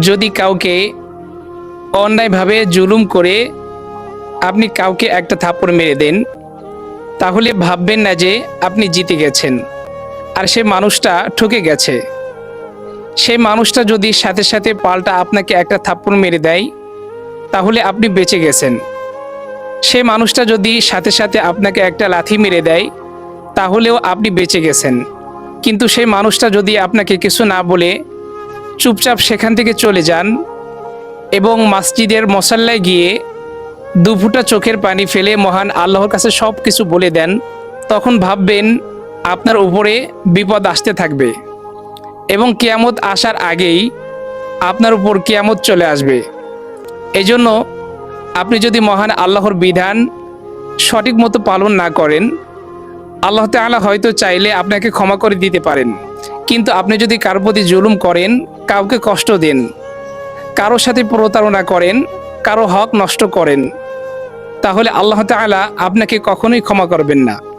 যদি কাউকে অন্যায়ভাবে জুলুম করে আপনি কাউকে একটা থাপ্পড় মেরে দেন, তাহলে ভাববেন না যে আপনি জিতে গেছেন। আর সে মানুষটা ঠকে গেছে। সেই মানুষটা যদি সাথে সাথে পাল্টা আপনাকে একটা থাপ্পড় মেরে দেয়, তাহলে আপনি বেঁচে গেছেন। সে মানুষটা যদি সাথে সাথে আপনাকে একটা লাথি মেরে দেয়, তাহলেও আপনি বেঁচে গেছেন। কিন্তু সেই মানুষটা যদি আপনাকে কিছু না বলে চুপচাপ সেখান থেকে চলে যান এবং মসজিদের মশাল্লায় গিয়ে দুফুটা চোখের পানি ফেলে মহান আল্লাহর কাছে সব কিছু বলে দেন, তখন ভাববেন আপনার উপরে বিপদ আসতে থাকবে এবং কেয়ামত আসার আগেই আপনার উপর কেয়ামত চলে আসবে। এই জন্য আপনি যদি মহান আল্লাহর বিধান সঠিক মতো পালন না করেন, আল্লাহ তাআলা হয়তো চাইলে আপনাকে ক্ষমা করে দিতে পারেন। কিন্তু আপনি যদি কার প্রতি জুলুম করেন, কাউকে কষ্ট দেন। কারও সাথে প্রতারণা করেন, কারও হক নষ্ট করেন। তাহলে আল্লাহ তালা আপনাকে কখনোই ক্ষমা করবেন না।